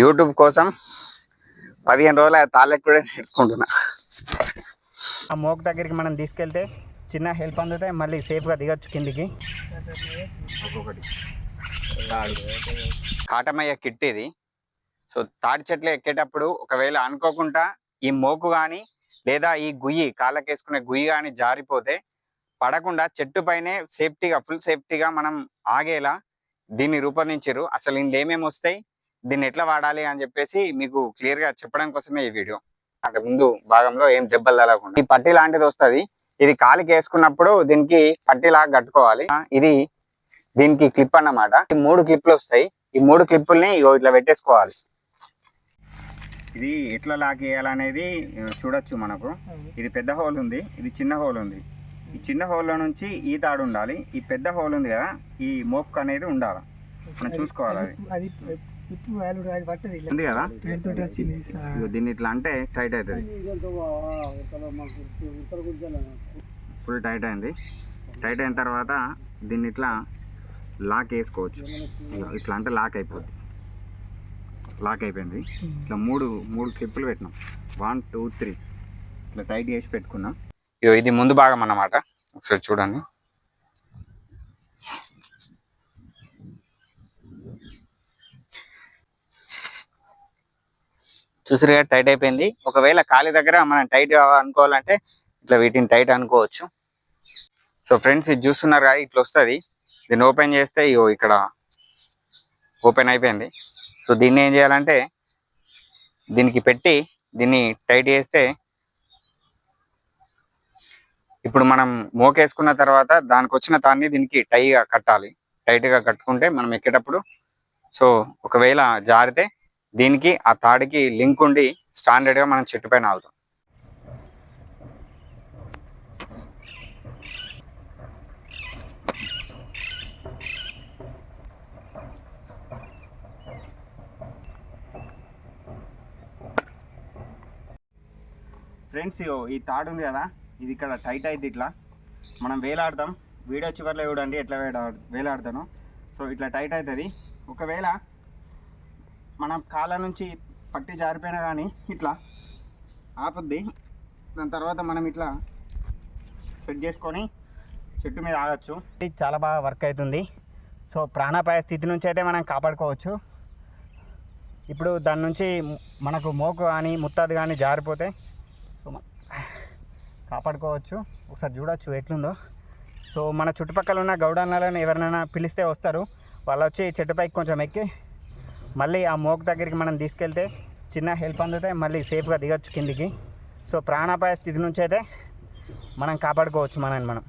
YouTube కోసం పదిహేను రోజులు తాళ్ళకి కూడా నేర్చుకుంటున్నా. ఆ మోక్ దగ్గరికి మనం తీసుకెళ్తే చిన్న హెల్ప్ అందుతే మళ్ళీ సేఫ్గా దిగొచ్చు కిందికి. కాటమయ్య కిట్ ఇది. సో తాటి చెట్లు ఎక్కేటప్పుడు ఒకవేళ అనుకోకుండా ఈ మోకు కానీ లేదా ఈ గుయ్యి కాళ్ళకేసుకునే గుయ్యి కానీ జారిపోతే పడకుండా చెట్టు పైనే సేఫ్టీగా ఫుల్ సేఫ్టీగా మనం ఆగేలా దీన్ని రూపొందించారు అసలు ఇందులో ఏమేమి వస్తాయి దీన్ని ఎట్లా వాడాలి అని చెప్పేసి మీకు క్లియర్గా చెప్పడం కోసమే ఈ వీడియో. అంటే ముందు భాగంలో ఏం దెబ్బలు తగలకుండా. ఈ పట్టి లాంటిది వస్తది. ఇది కాలికి వేసుకున్నప్పుడు దీనికి పట్టిలాగా కట్టుకోవాలి. ఇది దీనికి క్లిప్ అన్నమాట. ఈ మూడు క్లిప్లు వస్తాయి. ఈ మూడు క్లిప్పుల్ని ఇగో ఇట్లా పెట్టేసుకోవాలి. ఇది ఎట్లా లాక్ చేయాలనేది ఆ, చూడొచ్చు మనకు. ఇది పెద్ద హోల్ ఉంది. ఇది చిన్న హోల్ ఉంది. ఈ చిన్న హోల్లో నుంచి ఈ తాడు ఉండాలి. ఈ పెద్ద హోల్ ఉంది కదా ఈ మోక్ అనేది ఉండాలి. మనం చూసుకోవాలి అది అది ఇప్పుడు వాల్యూ అది పట్టది ఉంది కదా? పేరుతో వచ్చింది ఇగో దీన్ని ఇట్లా అంటే టైట్ అవుతుంది. ఫుల్ టైట్ అయింది. టైట్ అయిన తర్వాత దీన్ని ఇట్లా లాక్ వేసుకోవచ్చు ఇట్లా అంటే లాక్ అయిపోద్ది. లాక్ అయిపోయింది. ఇట్లా మూడు మూడు క్లిప్పులు పెట్టినాం. One two three. ఇట్లా టైట్ చేసి పెట్టుకున్నాం. ఇది ముందు భాగం అన్నమాట. ఒకసారి చూడండి. చూసారుగా టైట్ అయిపోయింది. ఒకవేళ కాలి దగ్గర మనం టైట్ అనుకోవాలంటే ఇట్లా వీటిని టైట్ అనుకోవచ్చు. సో ఫ్రెండ్స్ ఇది చూస్తున్నారు కదా ఇట్లా వస్తుంది. దీన్ని ఓపెన్ చేస్తే ఇగో ఇక్కడ ఓపెన్ అయిపోయింది. సో దీన్ని ఏం చేయాలంటే దీనికి పెట్టి దీన్ని టైట్ చేస్తే ఇప్పుడు మనం మోకేసుకున్న తర్వాత దానికి వచ్చిన తాన్ని దీనికి టైగా కట్టాలి. టైట్గా కట్టుకుంటే మనం ఎక్కేటప్పుడు సో ఒకవేళ జారితే దీనికి ఆ తాడికి లింక్ ఉండి స్టాండర్డ్గా మనం చెట్టు పైన ఆగుతాం. ఫ్రెండ్స్ ఈ తాడు ఉంది కదా ఇది ఇక్కడ టైట్ అయితే ఇట్లా. మనం వేలాడతాం వీడియో చివరిలో చూడండి ఎట్లా వేలా వేలాడతాను. సో ఇట్లా టైట్ అవుతుంది. ఒకవేళ మన కాళ్ళ నుంచి పట్టి జారిపోయినా కానీ ఇట్లా ఆపద్ది. దాని తర్వాత మనం ఇట్లా సెట్ చేసుకొని చెట్టు మీద ఆగచ్చు ఇది చాలా బాగా వర్క్ అవుతుంది సో ప్రాణాపాయ స్థితి నుంచి అయితే మనం కాపాడుకోవచ్చు. ఇప్పుడు దాని నుంచి మనకు మోకు కానీ ముత్తాది కానీ జారిపోతే సో కాపాడుకోవచ్చు. ఒకసారి చూడొచ్చు ఎట్లుందో. సో మన చుట్టుపక్కల ఉన్న గౌడన్నలను ఎవరినైనా పిలిస్తే వస్తారు. వాళ్ళు వచ్చి చెట్టుపైకి కొంచెం ఎక్కి మళ్ళీ ఆ మోక్ దగ్గరికి మనం తీసుకెళ్తే చిన్న హెల్ప్ అందుతే మళ్ళీ సేఫ్గా దిగొచ్చు కిందికి. సో ప్రాణాపాయ స్థితి నుంచి అయితే మనం కాపాడుకోవచ్చు మనని మనం.